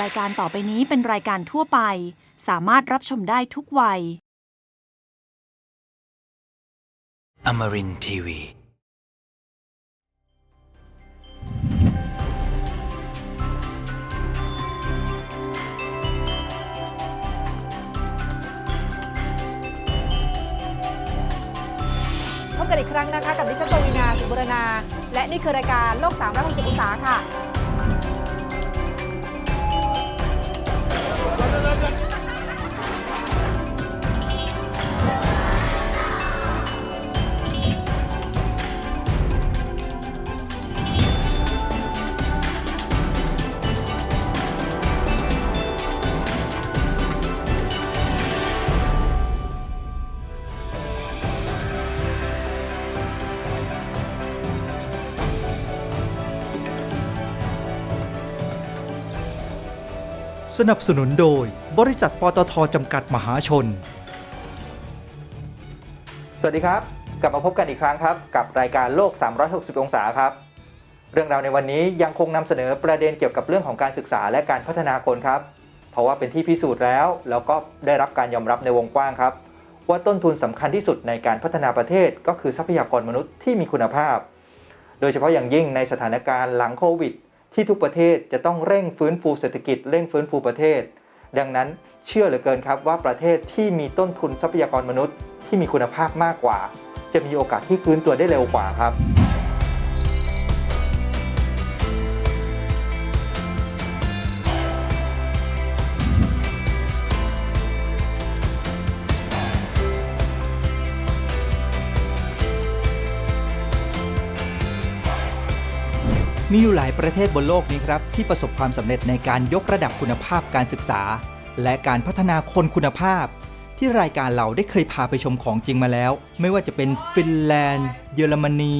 รายการต่อไปนี้เป็นรายการทั่วไป สามารถรับชมได้ทุกวัย Amarin Tiwi. พบกันอีกครั้งนะคะ กับดิฉันปวีนาสุบุรณา และนี่คือรายการโลก360องศาค่ะ สนับสนุนโดย บริษัทปตทจำกัดมหาชน สวัสดีครับ กลับมาพบกันอีกครั้งครับ กับรายการโลก 360 องศาครับ เรื่องราวในวันนี้ยังคงนำเสนอประเด็นเกี่ยวกับเรื่องของการศึกษาและการพัฒนาคนครับ เพราะว่าเป็นที่พิสูจน์แล้ว แล้วก็ได้รับการยอมรับในวงกว้างครับ ว่าต้นทุนสำคัญที่สุดในการพัฒนาประเทศ ก็คือทรัพยากรมนุษย์ที่มีคุณภาพ โดยเฉพาะอย่างยิ่งในสถานการณ์หลังโควิดที่ทุกประเทศจะต้องเร่งฟื้นฟูเศรษฐกิจเร่งฟื้นฟูประเทศ ดังนั้นเชื่อเหลือเกินครับว่าประเทศที่มีต้นทุนทรัพยากรมนุษย์ที่มีคุณภาพมากกว่า จะมีโอกาสที่ฟื้นตัวได้เร็วกว่าครับ มีอยู่หลายประเทศบนโลกนี้ครับ ที่ประสบความสำเร็จในการยกระดับคุณภาพการศึกษา และการพัฒนาคนคุณภาพ ที่รายการเราได้เคยพาไปชมของจริงมาแล้ว ไม่ว่าจะเป็นฟินแลนด์ เยอรมนี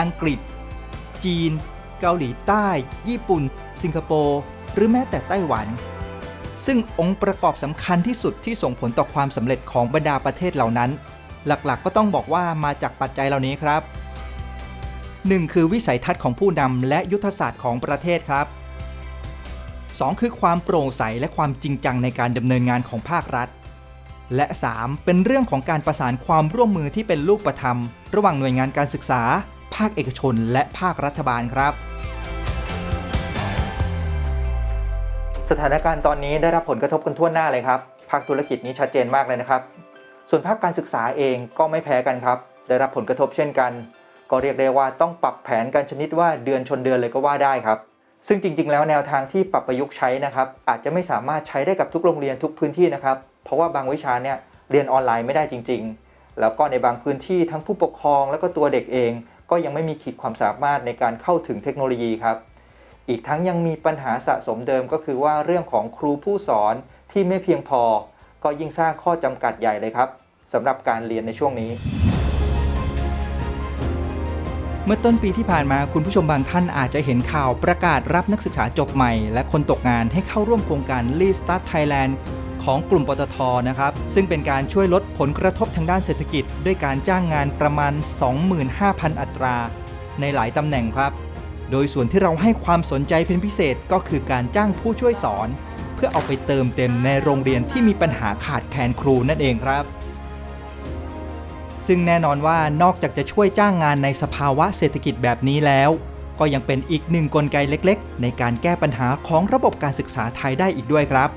อังกฤษ จีน เกาหลีใต้ ญี่ปุ่น สิงคโปร์หรือแม้แต่ไต้หวัน ซึ่งองค์ประกอบสำคัญที่สุดที่ส่งผลต่อความสำเร็จของบรรดาประเทศเหล่านั้น หลักๆก็ต้องบอกว่ามาจากปัจจัยเหล่านี้ครับ 1. คือวิสัยทัศน์ของผู้นำและยุทธศาสตร์ของประเทศครับ 2. คือความโปร่งใสและความจริงจังในการดำเนินงานของภาครัฐ และ 3. เป็นเรื่องของการประสานความร่วมมือที่เป็นรูปธรรม ระหว่างหน่วยงานการศึกษา ภาคเอกชน และภาครัฐบาลครับสถานการณ์ตอนนี้ได้รับผลกระทบกันทั่วหน้าเลยครับ ภาคธุรกิจนี้ชัดเจนมากเลยนะครับ ส่วนภาคการศึกษาเองก็ไม่แพ้กันครับ ได้รับผลกระทบเช่นกัน ก็เรียกได้ว่าต้องปรับแผนกันชนิดว่าเดือนชนเดือนเลยก็ว่าได้ครับ ซึ่งจริง ๆ แล้วแนวทางที่ปรับประยุกต์ใช้นะครับ อาจจะไม่สามารถใช้ได้กับทุกโรงเรียนทุกพื้นที่นะครับ เพราะว่าบางวิชาเนี่ยเรียนออนไลน์ไม่ได้จริง ๆ แล้วก็ในบางพื้นที่ทั้งผู้ปกครอง แล้วก็ตัวเด็กเอง ก็ยังไม่มีขีดความสามารถในการเข้าถึงเทคโนโลยีครับ อีกทั้งยังมีปัญหาสะสมเดิมก็คือว่าเรื่องของครูผู้สอนที่ไม่เพียงพอ ก็ยิ่งสร้างข้อจำกัดใหญ่เลยครับสำหรับการเรียนในช่วงนี้ มื่อต้นปีที่ผ่านมาคุณผู้ชมบางท่านอาจจะเห็นข่าวประกาศรับนักศึกษาจบใหม่ และคนตกงานให้เข้าร่วมโครงการ l e Start Thailand ของกลุ่มปตทนะครับ ซึ่งเป็นการช่วยลดผลกระทบทางด้านเศรษฐกิจ ด้วยการจ้างงานประมาณ 25,000 อัตรา ในหลายตำแหน่งครับ โดยส่วนที่เราให้ความสนใจเป็นพิเศษก็คือการจ้างผู้ช่วยสอน เพื่อเอาไปเติมเต็มในโรงเรียนที่มีปัญหาขาดแคลนครูนั่นเองครับ ซึ่งแน่นอนว่านอกจากจะช่วยจ้างงานในสภาวะเศรษฐกิจแบบนี้แล้ว ก็ยังเป็นอีกหนึ่งกลไกเล็กๆ ในการแก้ปัญหาของระบบการศึกษาไทยได้อีกด้วยครับ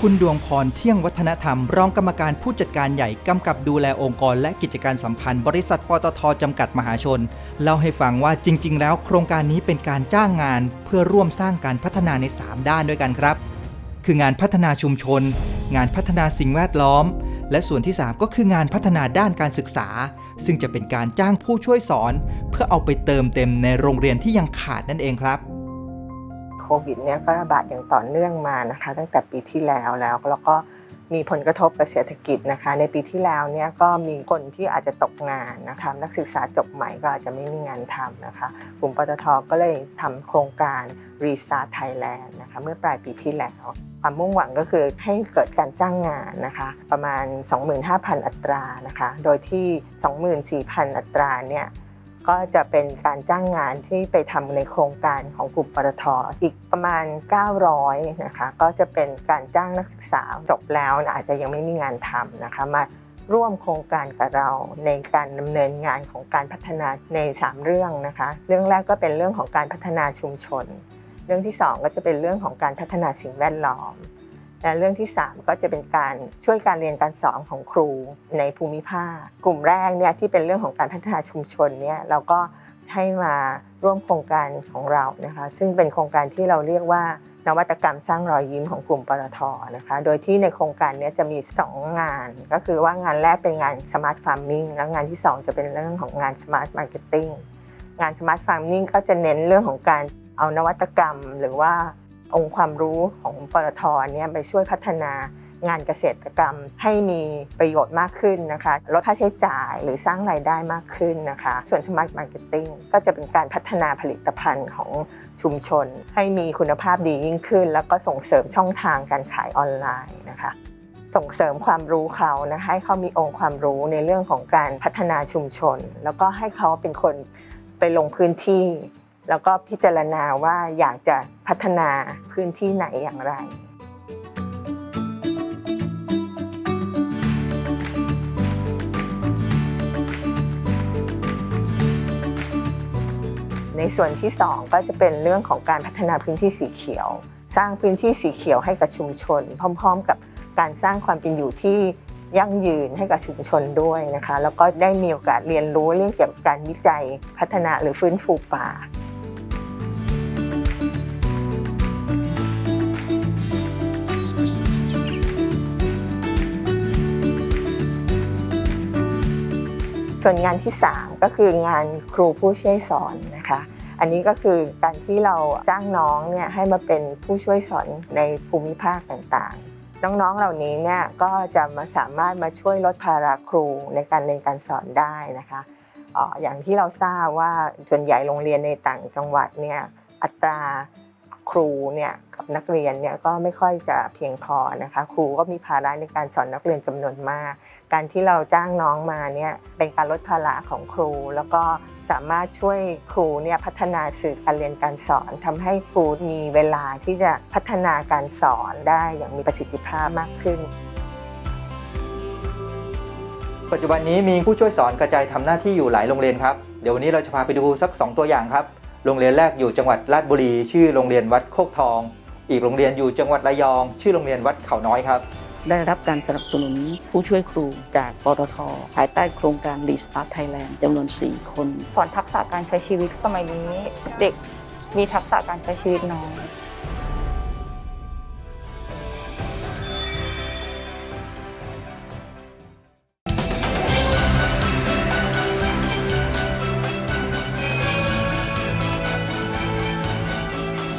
คุณดวงพรเที่ยงวัฒนธรรม รองกรรมการผู้จัดการใหญ่กำกับดูแลองค์กร และกิจการสัมพันธ์บริษัทปตทจำกัดมหาชนเล่าให้ฟังว่าจริง ๆ แล้วโครงการนี้เป็นการจ้างงาน เพื่อร่วมสร้างการพัฒนาใน 3 ด้านด้วยกันครับ คืองานพัฒนาชุมชน งานพัฒนาสิ่งแวดล้อม และส่วนที่ 3 ก็คืองานพัฒนาด้านการศึกษา ซึ่งจะเป็นการจ้างผู้ช่วยสอน เพื่อเอาไปเติมเต็มในโรงเรียนที่ยังขาดนั่นเองครับโควิดเนี่ยก็ระบาดอย่างต่อเนื่องมานะคะ ตั้งแต่ปีที่แล้วแล้วแล้วก็มีผลกระทบกับเศรษฐกิจนะคะ ในปีที่แล้วเนี่ยก็มีคนที่อาจจะตกงานนะคะนักศึกษาจบใหม่ก็อาจจะไม่มีงานทำนะคะกลุ่มปตทก็เลยทำโครงการ Restart Thailand นะคะเมื่อปลายปีที่แล้ว ความมุ่งหวังก็คือให้เกิดการจ้างงานนะคะประมาณ 25,000 อัตรานะคะโดยที่ 24,000 อัตราเนี่ยก็จะเป็นการจ้างงานที่ไปทำในโครงการของกลุ่มปตทอีกประมาณ 900นะคะก็จะเป็นการจ้างนักศึกษาจบแล้วอาจจะยังไม่มีงานทำนะคะมาร่วมโครงการกับเราในการดำเนินงานของการพัฒนาใน 3 เรื่องนะคะ เรื่องแรกก็เป็นเรื่องของการพัฒนาชุมชน เรื่องที่ 2 ก็จะเป็นเรื่องของการพัฒนาสิ่งแวดล้อม และเรื่องที่ 3 ก็จะเป็นการช่วยการเรียนการสอนของครูในภูมิภาค กลุ่มแรกเนี่ยที่เป็นเรื่องของการพัฒนาชุมชนเนี่ยเราก็ให้มาร่วมโครงการของเรานะคะซึ่งเป็นโครงการที่เราเรียกว่านวัตกรรมสร้างรอยยิ้มของกลุ่มปตทนะคะ โดยที่ในโครงการเนี้จะมี 2 งาน ก็คือว่างานแรกเป็นงาน Smart Farming แล้วงานที่ 2 จะเป็นเรื่องของงาน Smart Marketing งงาน Smart Farming ก็จะเน้นเรื่องของการ เอานวัตกรรมหรือว่าองค์ความรู้ของปตทเนี่ยไปช่วยพัฒนางานเกษตรกรรมให้มีประโยชน์มากขึ้นนะคะ ลดค่าใช้จ่ายหรือสร้างรายได้มากขึ้นนะคะ ส่วน Smart Marketing ก็จะเป็นการพัฒนาผลิตภัณฑ์ของชุมชน ให้มีคุณภาพดียิ่งขึ้น แล้วก็ส่งเสริมช่องทางการขายออนไลน์นะคะ ส่งเสริมความรู้เขานะคะให้เขามีองค์ความรู้ในเรื่องของการพัฒนาชุมชน แล้วก็ให้เขาเป็นคนไปลงพื้นที่ แล้วก็พิจารณาว่าอยากจะพัฒนาพื้นที่ไหนอย่างไรในส่วนที่ 2 ก็จะเป็นเรื่องของการพัฒนาพื้นที่สีเขียว สร้างพื้นที่สีเขียวให้กับชุมชน พร้อม ๆ กับการสร้างความเป็นอยู่ที่ยั่งยืนให้กับชุมชนด้วยนะคะ แล้วก็ได้มีโอกาสเรียนรู้เรื่องเกี่ยวกับการวิจัยพัฒนาหรือฟื้นฟูป่า ส่วนงานที่ 3 ก็คืองานครูผู้ช่วยสอนนะคะอันนี้ก็คือการที่เราจ้างน้องเนี่ยให้มาเป็นผู้ช่วยสอนในภูมิภาคต่างๆ น้องๆเหล่านี้เนี่ยก็จะมาสามารถมาช่วยลดภาระครูในการเรียนการสอนได้นะคะอย่างที่เราทราบว่าส่วนใหญ่โรงเรียนในต่างจังหวัดเนี่ยอัตรา ครูเนี่ยกับนักเรียนเนี่ยก็ไม่ค่อยจะเพียงพอนะคะ ครูก็มีภาระในการสอนนักเรียนจำนวนมาก การที่เราจ้างน้องมาเนี่ยเป็นการลดภาระของครู แล้วก็สามารถช่วยครูเนี่ยพัฒนาสื่อการเรียนการสอนทำให้ครูมีเวลาที่จะพัฒนาการสอนได้อย่างมีประสิทธิภาพมากขึ้นปัจจุบันนี้มีผู้ช่วยสอนกระจายทำหน้าที่อยู่หลายโรงเรียนครับ เดี๋ยววันนี้เราจะพาไปดูสัก 2 ตัวอย่างครับ โรงเรียนแรกอยู่จังหวัดราชบุรี ชื่อโรงเรียนวัดโคกทอง อีกโรงเรียนอยู่จังหวัดระยอง ชื่อโรงเรียนวัดเขาน้อยครับ ได้รับการสนับสนุนผู้ช่วยครูจากปตทภายใต้โครงการ Restart Thailand จำนวน 4 คน สอนทักษะการใช้ชีวิตสมัยนี้ เด็กมีทักษะการใช้ชีวิตน้อย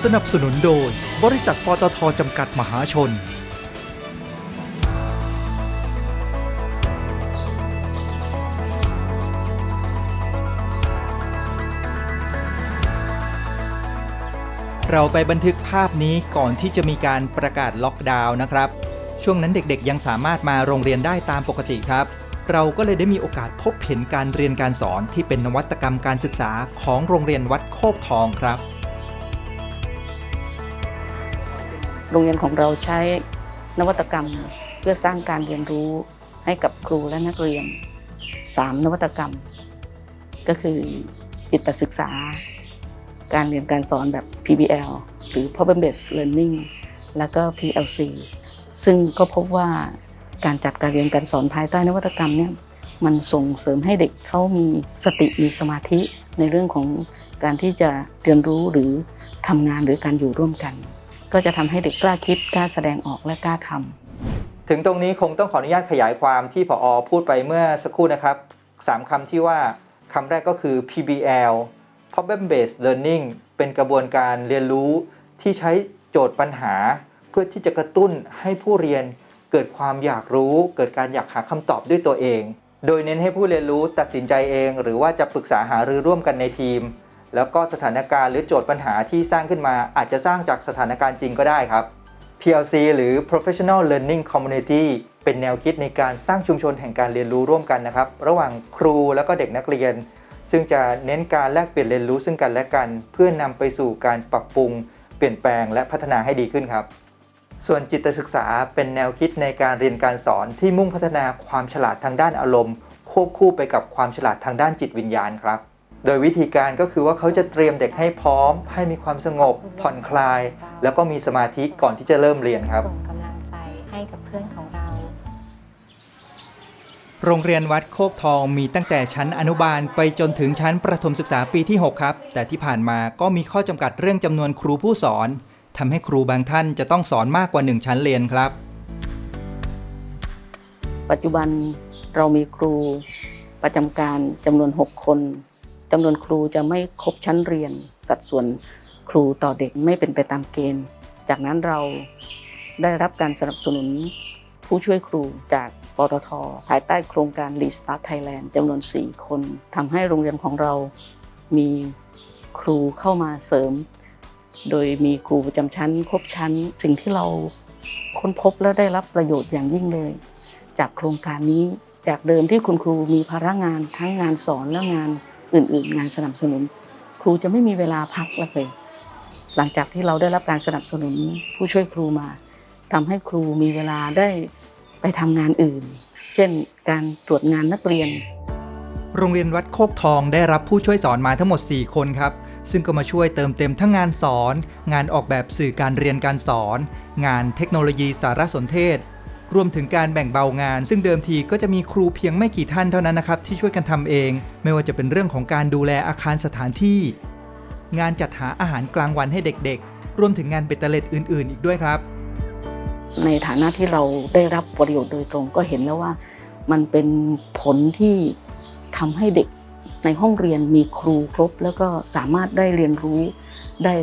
สนับสนุนโดย บริษัทปตทจำกัดมหาชน เราไปบันทึกภาพนี้ก่อนที่จะมีการประกาศล็อกดาวน์นะครับ ช่วงนั้นเด็กๆยังสามารถมาโรงเรียนได้ตามปกติครับ เราก็เลยได้มีโอกาสพบเห็นการเรียนการสอนที่เป็นนวัตกรรมการศึกษาของโรงเรียนวัดโคกทองครับ โรงเรียนของเราใช้นวัตกรรมเพื่อสร้างการเรียนรู้ให้กับครูและนักเรียน 3 นวัตกรรม ก็คือจิตศึกษา การเรียนการสอนแบบ PBL หรือ Problem Based Learning แล้วก็ PLC ซึ่งก็พบว่าการจัดการเรียนการสอนภายใต้นวัตกรรมเนี่ยมันส่งเสริมให้เด็กเขามีสติมีสมาธิในเรื่องของการที่จะเรียนรู้หรือทำงานหรือการอยู่ร่วมกัน ก็จะทำให้เด็กกล้าคิดกล้าแสดงออกและกล้าทำถึงตรงนี้คงต้องขออนุญาตขยายความที่ผอพูดไปเมื่อสักครู่นะครับสามคำที่ว่าคำแรกก็คือ PBL Problem Based Learning เป็นกระบวนการเรียนรู้ที่ใช้โจทย์ปัญหา เพื่อที่จะกระตุ้นให้ผู้เรียนเกิดความอยากรู้ เกิดการอยากหาคำตอบด้วยตัวเอง โดยเน้นให้ผู้เรียนรู้ตัดสินใจเอง หรือว่าจะปรึกษาหารือร่วมกันในทีม แล้วก็สถานการณ์หรือโจทย์ปัญหาที่สร้างขึ้นมาอาจจะสร้างจากสถานการณ์จริงก็ได้ครับ PLC หรือ Professional Learning Community เป็นแนวคิดในการสร้างชุมชนแห่งการเรียนรู้ร่วมกันนะครับ ระหว่างครูแล้วก็เด็กนักเรียน ซึ่งจะเน้นการแลกเปลี่ยนเรียนรู้ซึ่งกันและกัน เพื่อนำไปสู่การปรับปรุง เปลี่ยนแปลงและพัฒนาให้ดีขึ้นครับ ส่วนจิตศึกษาเป็นแนวคิดในการเรียนการสอนที่มุ่งพัฒนาความฉลาดทางด้านอารมณ์ ควบคู่ไปกับความฉลาดทางด้านจิตวิญญาณครับ โดยวิธีการก็คือว่าเขาจะเตรียมเด็กให้พร้อม ให้มีความสงบ ผ่อนคลาย แล้วก็มีสมาธิก่อนที่จะเริ่มเรียนครับ ส่งกำลังใจให้กับเพื่อนของเรา โรงเรียนวัดโคกทองมีตั้งแต่ชั้นอนุบาลไปจนถึงชั้นประถมศึกษาปีที่ 6 ครับ แต่ที่ผ่านมาก็มีข้อจำกัดเรื่องจำนวนครูผู้สอนทำให้ครูบางท่านจะต้องสอนมากกว่า 1 ชั้นเรียนครับ ปัจจุบันเรามีครูประจำการจำนวน 6 คน จำนวนครูจะไม่ครบชั้นเรียน สัดส่วนครูต่อเด็กไม่เป็นไปตามเกณฑ์ จากนั้นเราได้รับการสนับสนุนผู้ช่วยครูจากปตทภายใต้โครงการ Restart Thailand จำนวน 4 คนทำให้โรงเรียนของเรามีครูเข้ามาเสริม โดยมีครูประจำชั้น ครบชั้น สิ่งที่เราค้นพบและได้รับประโยชน์อย่างยิ่งเลย จากโครงการนี้จากเดิมที่คุณครูมีภาระงานทั้งงานสอนและงาน อื่น ๆ งานสนับสนุน ครูจะไม่มีเวลาพักเลย หลังจากที่เราได้รับการสนับสนุนผู้ช่วยครูมาทำให้ครูมีเวลาได้ไปทำงานอื่น เช่น การตรวจงานนักเรียน โรงเรียนวัดโคกทองได้รับผู้ช่วยสอนมาทั้งหมด 4 คนครับ ซึ่งก็มาช่วยเติมเต็มทั้งงานสอน งานออกแบบสื่อการเรียนการสอน งานเทคโนโลยีสารสนเทศ รวมถึงการแบ่งเบางาน ซึ่งเดิมทีก็จะมีครูเพียงไม่กี่ท่านเท่านั้นนะครับที่ช่วยกันทำเอง ไม่ว่าจะเป็นเรื่องของการดูแลอาคารสถานที่ งานจัดหาอาหารกลางวันให้เด็กๆ รวมถึงงานเบตเตอร์เล็ดอื่น ๆ อีกด้วยครับ ในฐานะที่เราได้รับประโยชน์โดยตรงก็เห็นแล้วว่า มันเป็นผลที่ทำให้เด็กในห้องเรียนมีครูครบ แล้วก็สามารถได้เรียนรู้ได้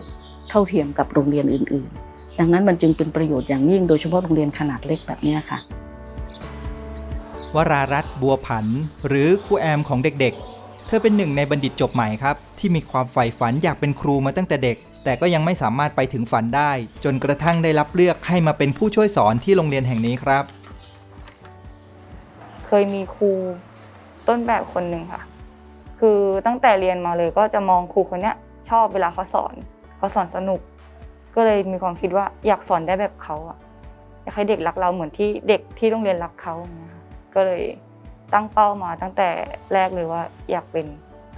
เท่าเทียมกับโรงเรียนอื่น ๆ ดังนั้นมันจึงเป็นประโยชน์อย่างยิ่งโดยเฉพาะโรงเรียนขนาดเล็กแบบเนี้ยค่ะ วรารัตน์บัวผัน หรือครูแอมของเด็กๆ เธอเป็นหนึ่งในบัณฑิตจบใหม่ครับ ที่มีความใฝ่ฝันอยากเป็นครูมาตั้งแต่เด็ก แต่ก็ยังไม่สามารถไปถึงฝันได้ จนกระทั่งได้รับเลือกให้มาเป็นผู้ช่วยสอนที่โรงเรียนแห่งนี้ครับ เคยมีครูต้นแบบคนหนึ่งค่ะ คือตั้งแต่เรียนมาเลยก็จะมองครูคนเนี้ยชอบเวลาเขาสอนเขาสอนสนุก ก็เลยมีความคิดว่าอยากสอนได้แบบเขาอะอยากให้เด็กรักเราเหมือนที่เด็กที่โรงเรียนรักเขาอย่างเงี้ยค่ะก็เลยตั้งเป้ามาตั้งแต่แรกเลยว่าอยากเป็น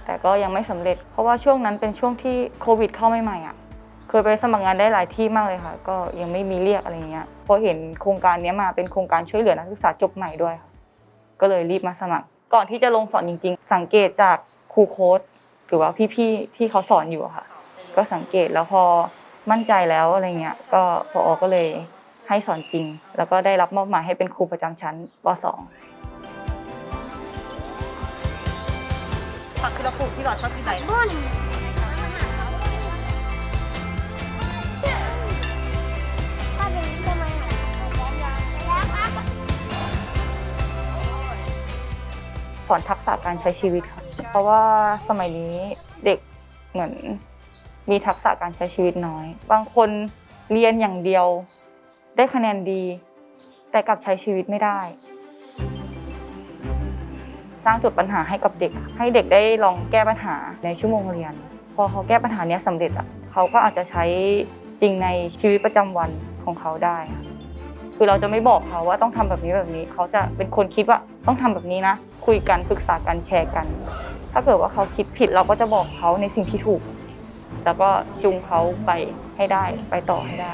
แต่ก็ยังไม่สำเร็จ เพราะว่าช่วงนั้นเป็นช่วงที่โควิดเข้าใหม่ๆอะเคยไปสมัครงานได้หลายที่มากเลยค่ะ ก็ยังไม่มีเรียกอะไรเงี้ยพอเห็นโครงการนี้มาเป็นโครงการช่วยเหลือนักศึกษาจบใหม่ด้วยค่ะก็เลยรีบมาสมัคร ก่อนที่จะลงสอนจริง ๆ สังเกตจากครูโค้ดหรือว่าพี่ๆที่เขาสอนอยู่ค่ะ ก็สังเกตแล้วพอ มั่นใจแล้วอะไรเงี้ยก็พอก็เลยให้สอนจริง แล้วก็ได้รับมอบหมายให้เป็นครูประจำชั้นป .2 ผักคือเราปลูกที่หลอดชอบกินอะไรนะสอนทักษะการใช้ชีวิตค่ะเพราะว่าสมัยนี้เด็กเหมือน มีทักษะการใช้ชีวิตน้อย บางคนเรียนอย่างเดียว ได้คะแนนดี แต่กลับใช้ชีวิตไม่ได้ สร้างจุดปัญหาให้กับเด็ก ให้เด็กได้ลองแก้ปัญหาในชั่วโมงเรียน พอเขาแก้ปัญหานี้สำเร็จอะเขาก็อาจจะใช้จริงในชีวิตประจำวันของเขาได้ คือเราจะไม่บอกเขาว่าต้องทำแบบนี้แบบนี้ เขาจะเป็นคนคิดว่าต้องทำแบบนี้นะ คุยกันปรึกษากันแชร์กัน ถ้าเกิดว่าเขาคิดผิดเราก็จะบอกเขาในสิ่งที่ถูก แล้วก็จูงเขาไปให้ได้ไปต่อให้ได้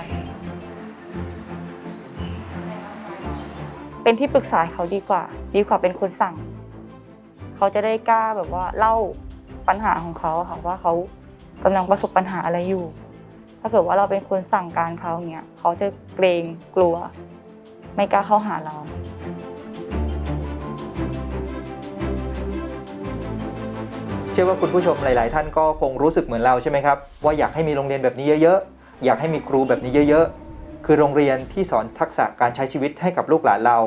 เป็นที่ปรึกษาเขาดีกว่า ดีกว่าเป็นคนสั่ง เขาจะได้กล้าแบบว่าเล่าปัญหาของเขาค่ะว่าเขากำลังประสบปัญหาอะไรอยู่ ถ้าเกิดว่าเราเป็นคนสั่งการเขาเงี้ยเขาจะเกรงกลัว ไม่กล้าเข้าหาเรา ชื่อว่าคุณผู้ชมหลาย ๆ ท่านก็คงรู้สึกเหมือนเราใช่ไหมครับว่าอยากให้มีโรงเรียนแบบนี้เยอะ ๆ อยากให้มีครูแบบนี้เยอะ ๆ คือโรงเรียนที่สอนทักษะการใช้ชีวิตให้กับลูกหลานเรา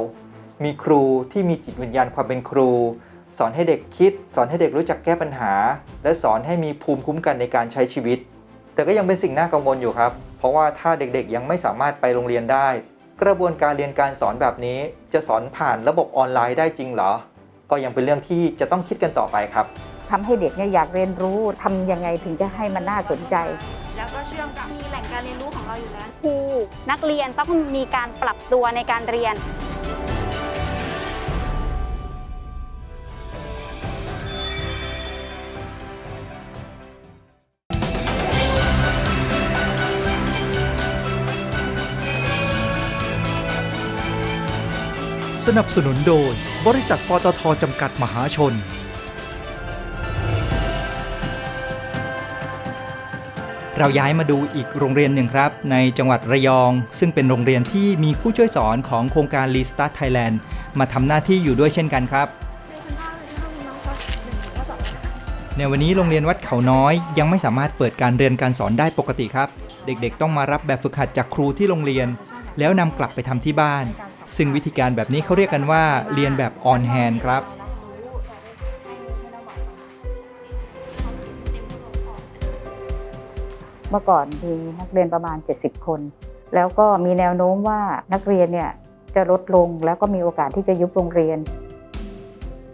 มีครูที่มีจิตวิญญาณความเป็นครู สอนให้เด็กคิด สอนให้เด็กรู้จักแก้ปัญหา และสอนให้มีภูมิคุ้มกันในการใช้ชีวิต แต่ก็ยังเป็นสิ่งน่ากังวลอยู่ครับ เพราะว่าถ้าเด็ก ๆ ยังไม่สามารถไปโรงเรียนได้ กระบวนการเรียนการสอนแบบนี้ จะสอนผ่านระบบออนไลน์ได้จริงเหรอ ก็ยังเป็นเรื่องที่จะต้องคิดกันต่อไปครับ ทำให้เด็กเนี่ยอยากเรียนรู้ทำยังไงถึงจะให้มันน่าสนใจ แล้วก็เชื่อมกับมีแหล่งการเรียนรู้ของเราอยู่แล้วครูนักเรียนต้องมีการปรับตัวในการเรียนสนับสนุนโดย บริษัทปตทจำกัดมหาชน เราย้ายมาดูอีกโรงเรียนหนึ่งครับ ในจังหวัดระยอง ซึ่งเป็นโรงเรียนที่มีผู้ช่วยสอนของโครงการ Restart Thailand มาทำหน้าที่อยู่ด้วยเช่นกันครับในวันนี้โรงเรียนวัดเขาน้อยยังไม่สามารถเปิดการเรียนการสอนได้ปกติครับ เด็กๆ ต้องมารับแบบฝึกหัดจากครูที่โรงเรียน แล้วนำกลับไปทำที่บ้าน ซึ่งวิธีการแบบนี้เขาเรียกกันว่าเรียนแบบออนแฮนครับ เมื่อก่อนมีนักเรียนประมาณ 70 คน แล้วก็มีแนวโน้มว่านักเรียนเนี่ยจะลดลงแล้วก็มีโอกาสที่จะยุบโรงเรียน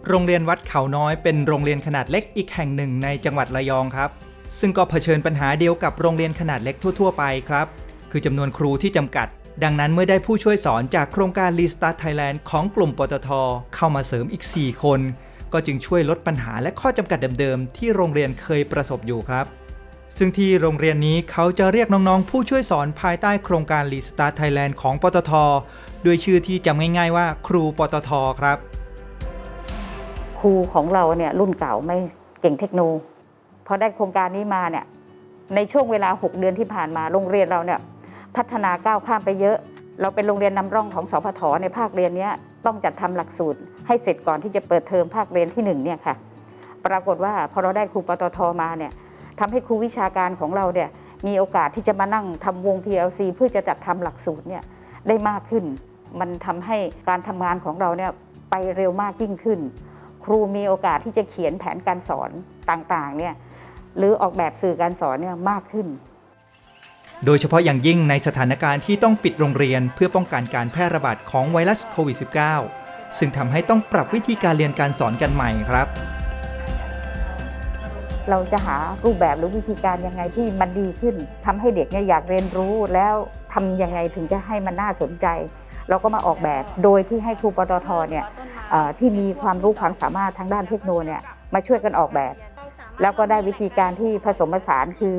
โรงเรียนวัดเขาน้อยเป็นโรงเรียนขนาดเล็กอีกแห่งหนึ่งในจังหวัดระยองครับ ซึ่งก็เผชิญปัญหาเดียวกับโรงเรียนขนาดเล็กทั่ว ๆ ไปครับ คือจำนวนครูที่จำกัด ดังนั้นเมื่อได้ผู้ช่วยสอนจากโครงการ Restart Thailand ของกลุ่มปตท เข้ามาเสริมอีก 4 คน ก็จึงช่วยลดปัญหาและข้อจำกัดเดิมๆที่โรงเรียนเคยประสบอยู่ครับ ซึ่งที่โรงเรียนนี้เขาจะเรียกน้องๆ ผู้ช่วยสอนภายใต้โครงการ Restart Thailand ของปตท ด้วยชื่อที่จำง่ายๆว่าครูปตทครับ ครูของเราเนี่ยรุ่นเก่าไม่เก่งเทคโนพอได้โครงการนี้มาเนี่ยในช่วงเวลา 6 เดือนที่ผ่านมาโรงเรียนเราเนี่ยพัฒนาก้าวข้ามไปเยอะ เราเป็นโรงเรียนนำร่องของสพทในภาคเรียนนี้ต้องจัดทำหลักสูตร ให้เสร็จก่อนที่จะเปิดเทอมภาคเรียนที่1เนี่ยค่ะ ปรากฏว่าพอเราได้ครูปตทมาเนี่ย ทำให้ครูวิชาการของเราเนี่ยมีโอกาสที่จะมานั่งทำวง PLC เพื่อจะจัดทำหลักสูตรเนี่ยได้มากขึ้น มันทำให้การทำงานของเราเนี่ยไปเร็วมากยิ่งขึ้น ครูมีโอกาสที่จะเขียนแผนการสอนต่างๆเนี่ยหรือออกแบบสื่อการสอนเนี่ยมากขึ้น โดยเฉพาะอย่างยิ่งในสถานการณ์ที่ต้องปิดโรงเรียนเพื่อป้องกันการแพร่ระบาดของไวรัสโควิด -19 ซึ่งทำให้ต้องปรับวิธีการเรียนการสอนกันใหม่ครับ เราจะหารูปแบบหรือวิธีการยังไงที่มันดีขึ้นทำให้เด็กเนี่ยอยากเรียนรู้แล้วทำยังไงถึงจะให้มันน่าสนใจ เราก็มาออกแบบโดยที่ให้ครูปตทเนี่ยที่มีความรู้ความสามารถทางด้านเทคโนโลยีมาช่วยกันออกแบบ แล้วก็ได้วิธีการที่ผสมผสานคือ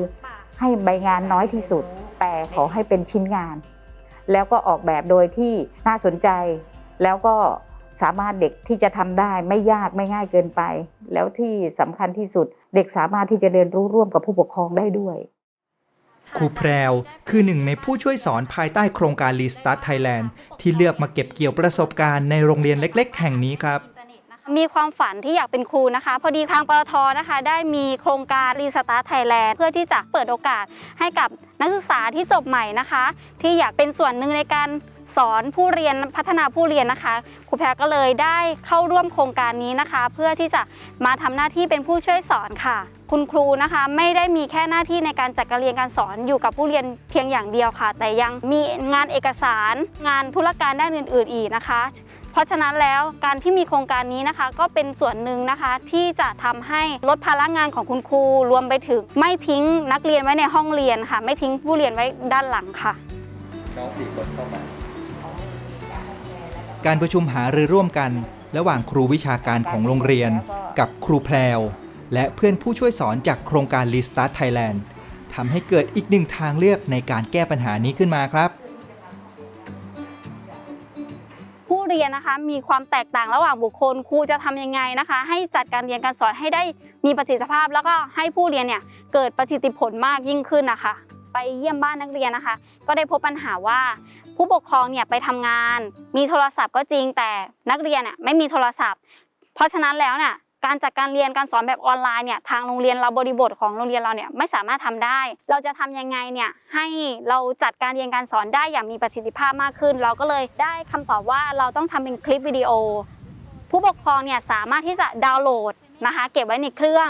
ให้ใบงานน้อยที่สุด แต่ขอให้เป็นชิ้นงาน แล้วก็ออกแบบโดยที่น่าสนใจ แล้วก็สามารถเด็กที่จะทำได้ไม่ยากไม่ง่ายเกินไป แล้วที่สำคัญที่สุด เด็กสามารถที่จะเรียนรู้ร่วมกับผู้ปกครองได้ด้วย ครูแพรว คือหนึ่งในผู้ช่วยสอนภายใต้โครงการ Restart Thailand ที่เลือกมาเก็บเกี่ยวประสบการณ์ในโรงเรียนเล็ก ๆ แห่งนี้ครับมีความฝันที่อยากเป็นครูนะคะ พอดีทางปตทนะคะ ได้มีโครงการรีสตาร์ทไทยแลนด์เพื่อที่จะเปิดโอกาสให้กับนักศึกษาที่จบใหม่นะคะ ที่อยากเป็นส่วนหนึ่งในการ สอนผู้เรียนพัฒนาผู้เรียนนะคะครูแพรก็เลยได้เข้าร่วมโครงการนี้นะคะ เพื่อที่จะมาทำหน้าที่เป็นผู้ช่วยสอนค่ะ คุณครูนะคะไม่ได้มีแค่หน้าที่ในการจัดการเรียนการสอนอยู่กับผู้เรียนเพียงอย่างเดียวค่ะ แต่ยังมีงานเอกสารงานธุรการด้านอื่น ๆ อีกนะคะเพราะฉะนั้นแล้วการที่มีโครงการนี้นะคะก็เป็นส่วนหนึ่งนะคะที่จะทำให้ลดภาระงานของคุณครูรวมไปถึงไม่ทิ้งนักเรียนไว้ในห้องเรียนค่ะ ไม่ทิ้งผู้เรียนไว้ด้านหลังค่ะน้องสี่คนเข้ามา การประชุมหารือร่วมกัน ระหว่างครูวิชาการของโรงเรียน กับครูแพรวและเพื่อนผู้ช่วยสอนจากโครงการ Restart Thailand ทำให้เกิดอีกหนึ่งทางเลือกในการแก้ปัญหานี้ขึ้นมาครับ ผู้เรียนนะคะมีความแตกต่างระหว่างบุคคลครูจะทำยังไงนะคะ ให้จัดการเรียนการสอนให้ได้มีประสิทธิภาพ แล้วก็ให้ผู้เรียนเนี่ยเกิดประสิทธิผลมากยิ่งขึ้นนะคะ ไปเยี่ยมบ้านนักเรียนนะคะ ก็ได้พบปัญหาว่า ผู้ปกครองเนี่ยไปทำงาน มีโทรศัพท์ก็จริงแต่นักเรียนน่ะไม่มีโทรศัพท์ เพราะฉะนั้นแล้วเนี่ยการจัดการเรียนการสอนแบบออนไลน์เนี่ยทางโรงเรียนเราบริบทของโรงเรียนเราเนี่ยไม่สามารถทำได้ เราจะทำยังไงเนี่ยให้เราจัดการเรียนการสอนได้อย่างมีประสิทธิภาพมากขึ้น เราก็เลยได้คำตอบว่าเราต้องทำเป็นคลิปวิดีโอ ผู้ปกครองเนี่ยสามารถที่จะดาวน์โหลดนะคะเก็บไว้ในเครื่อง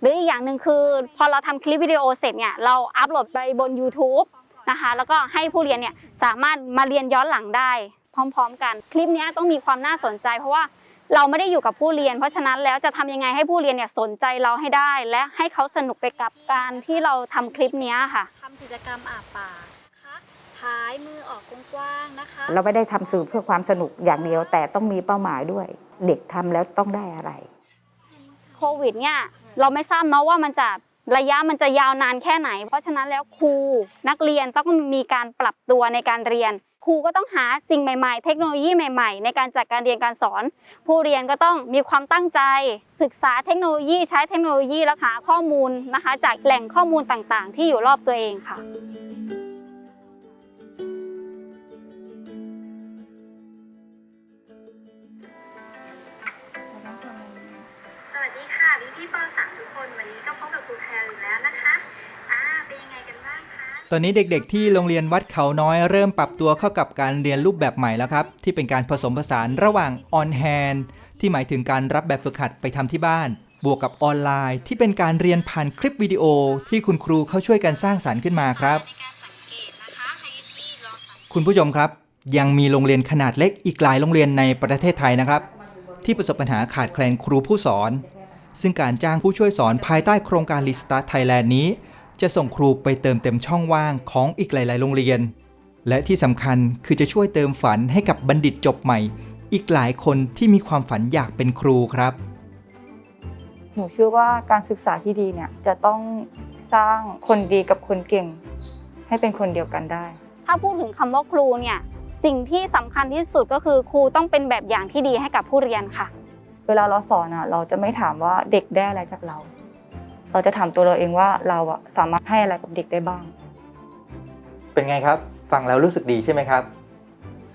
หรืออีกอย่างหนึ่งคือ พอเราทำคลิปวิดีโอเสร็จเนี่ยเราอัพโหลดไปบน YouTube นะคะแล้วก็ให้ผู้เรียนเนี่ย สามารถมาเรียนย้อนหลังได้ พร้อม ๆ กัน คลิปเนี้ยต้องมีความน่าสนใจ เพราะว่าเราไม่ได้อยู่กับผู้เรียน เพราะฉะนั้นแล้วจะทำยังไงให้ผู้เรียนเนี่ยสนใจเราให้ได้ และให้เขาสนุกไปกับการที่เราทำคลิปเนี้ยค่ะทำกิจกรรมอาบปากนะคะพายมือออกกว้างๆนะคะ เราไม่ได้ทำสื่อเพื่อความสนุกอย่างเดียวแต่ต้องมีเป้าหมายด้วย เด็กทำแล้วต้องได้อะไร โควิดเนี่ยเราไม่ทราบเนาะว่ามันจะ ระยะมันจะยาวนานแค่ไหน เพราะฉะนั้นแล้วครูนักเรียนต้องมีการปรับตัวในการเรียน ครูก็ต้องหาสิ่งใหม่ ๆ เทคโนโลยีใหม่ ๆ ในการจัดการเรียนการสอน ผู้เรียนก็ต้องมีความตั้งใจ ศึกษาเทคโนโลยีใช้เทคโนโลยีแล้วหาข้อมูลนะคะ จากแหล่งข้อมูลต่างๆ ที่อยู่รอบตัวเองค่ะ พี่พี่ๆป .3 ทุกคนวันนี้ก็พบกับครูแพรอีกแล้วนะคะอ่าเป็นยังไงกันบ้างคะตอนนี้เด็กๆ ที่โรงเรียนวัดเขาน้อยเริ่มปรับตัวเข้ากับการเรียนรูปแบบใหม่แล้วครับ ที่เป็นการผสมผสานระหว่าง on hand ที่หมายถึงการรับแบบฝึกหัดไปทำที่บ้าน บวกกับออนไลน์ ที่เป็นการเรียนผ่านคลิปวิดีโอ ที่คุณครูเขาช่วยกันสร้างสรรค์ขึ้นมาครับ ในการสังเกตนะคะให้พี่ลองสังเกตคุณผู้ชมครับ ยังมีโรงเรียนขนาดเล็กอีกหลายโรงเรียนในประเทศไทยนะครับ ที่ประสบปัญหาขาดแคลนครูผู้สอน ซึ่งการจ้างผู้ช่วยสอนภายใต้โครงการ Restart Thailand นี้ จะส่งครูไปเติมเต็มช่องว่างของอีกหลาย ๆ โรงเรียน และที่สำคัญคือจะช่วยเติมฝันให้กับบัณฑิตจบใหม่ อีกหลายคนที่มีความฝันอยากเป็นครูครับ หนูเชื่อว่าการศึกษาที่ดีเนี่ยจะต้องสร้างคนดีกับคนเก่ง ให้เป็นคนเดียวกันได้ ถ้าพูดถึงคำว่าครูเนี่ยสิ่งที่สำคัญที่สุดก็คือครูต้องเป็นแบบอย่างที่ดีให้กับผู้เรียนค่ะ เวลาเราสอนอะเราจะไม่ถามว่าเด็กได้อะไรจากเรา เราจะถามตัวเราเองว่าเราอะสามารถให้อะไรกับเด็กได้บ้าง เป็นไงครับ ฟังแล้วรู้สึกดีใช่ไหมครับ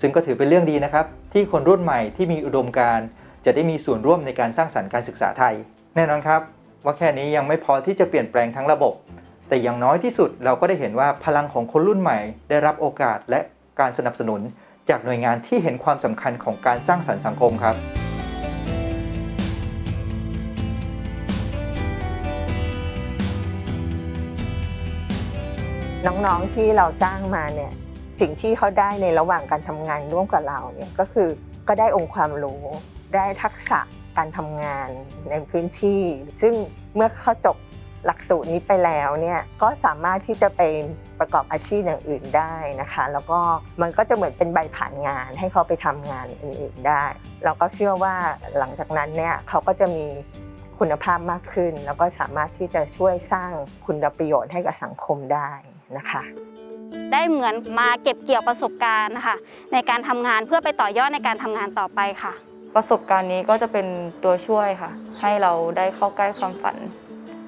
ซึ่งก็ถือเป็นเรื่องดีนะครับ ที่คนรุ่นใหม่ที่มีอุดมการจะได้มีส่วนร่วมในการสร้างสรรค์การศึกษาไทย แน่นอนครับ ว่าแค่นี้ยังไม่พอที่จะเปลี่ยนแปลงทั้งระบบ แต่อย่างน้อยที่สุดเราก็ได้เห็นว่าพลังของคนรุ่นใหม่ ได้รับโอกาสและการสนับสนุน จากหน่วยงานที่เห็นความสำคัญของการสร้างสรรค์สังคมครับ น้องๆที่เราจ้างมาเนี่ยสิ่งที่เขาได้ในระหว่างการทำงานร่วมกับเราเนี่ยก็คือก็ได้องค์ความรู้ ได้ทักษะการทำงานในพื้นที่ ซึ่งเมื่อเขาจบหลักสูตรนี้ไปแล้วเนี่ยก็สามารถที่จะไปประกอบอาชีพอย่างอื่นได้นะคะ แล้วก็มันก็จะเหมือนเป็นใบผ่านงานให้เขาไปทำงานอื่นๆได้ เราก็เชื่อว่าหลังจากนั้นเนี่ยเขาก็จะมีคุณภาพมากขึ้น แล้วก็สามารถที่จะช่วยสร้างคุณประโยชน์ให้กับสังคมได้ นะคะ ได้เหมือนมาเก็บเกี่ยวประสบการณ์นะคะในการทำงานเพื่อไปต่อยอดในการทำงานต่อไปค่ะ ประสบการณ์นี้ก็จะเป็นตัวช่วยค่ะ ให้เราได้เข้าใกล้ความฝัน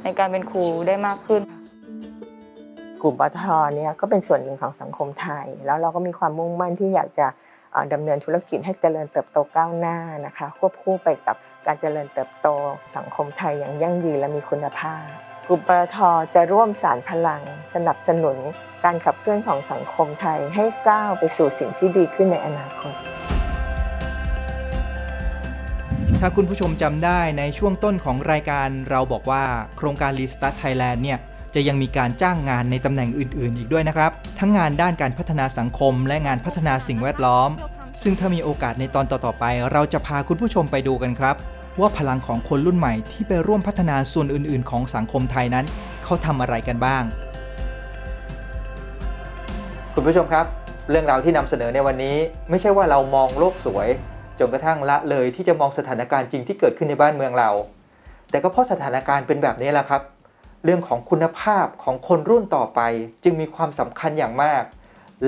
ในการเป็นครูได้มากขึ้น กลุ่มปตทเนี่ยก็เป็นส่วนหนึ่งของสังคมไทย แล้วเราก็มีความมุ่งมั่นที่อยากจะเอ่อดำเนินธุรกิจให้เจริญเติบโตก้าวหน้านะคะ ควบคู่ไปกับการเจริญเติบโตสังคมไทยอย่างยั่งยืนและมีคุณภาพ กลุ่มปตทจะร่วมสารพลัง สนับสนุนการขับเคลื่อนของสังคมไทยให้ก้าวไปสู่สิ่งที่ดีขึ้นในอนาคต ถ้าคุณผู้ชมจำได้ในช่วงต้นของรายการเราบอกว่า โครงการ Restart Thailand เนี่ยจะยังมีการจ้างงานในตำแหน่งอื่น ๆ อีกด้วยนะครับ ทั้งงานด้านการพัฒนาสังคม และงานพัฒนาสิ่งแวดล้อม ซึ่งถ้ามีโอกาสในตอนต่อ ๆ ไป เราจะพาคุณผู้ชมไปดูกันครับ ว่าพลังของคนรุ่นใหม่ที่ไปร่วมพัฒนาส่วนอื่น ๆ ของสังคมไทยนั้น เขาทำอะไรกันบ้าง คุณผู้ชมครับ เรื่องราวที่นำเสนอในวันนี้ ไม่ใช่ว่าเรามองโลกสวย จนกระทั่งละเลยที่จะมองสถานการณ์จริงที่เกิดขึ้นในบ้านเมืองเรา แต่ก็เพราะสถานการณ์เป็นแบบนี้แหละครับ เรื่องของคุณภาพของคนรุ่นต่อไป จึงมีความสำคัญอย่างมาก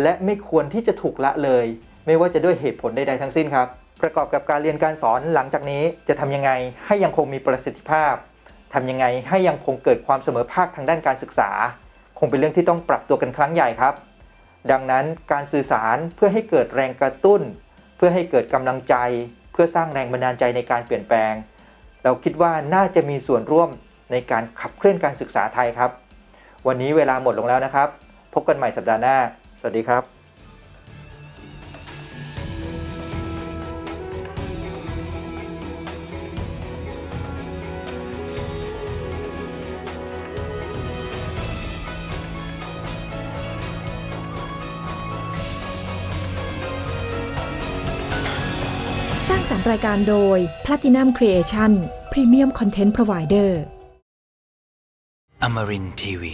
และไม่ควรที่จะถูกละเลย ไม่ว่าจะด้วยเหตุผลใดๆทั้งสิ้นครับ ประกอบกับการเรียนการสอนหลังจากนี้จะทำยังไงให้ยังคงมีประสิทธิภาพทำยังไงให้ยังคงเกิดความเสมอภาคทางด้านการศึกษา คงเป็นเรื่องที่ต้องปรับตัวกันครั้งใหญ่ครับ ดังนั้นการสื่อสารเพื่อให้เกิดแรงกระตุ้น เพื่อให้เกิดกำลังใจ เพื่อสร้างแรงบันดาลใจในการเปลี่ยนแปลง เราคิดว่าน่าจะมีส่วนร่วมในการขับเคลื่อนการศึกษาไทยครับ วันนี้เวลาหมดลงแล้วนะครับ พบกันใหม่สัปดาห์หน้า สวัสดีครับายการโดย Platinum Creation Premium Content Provider Amarin TV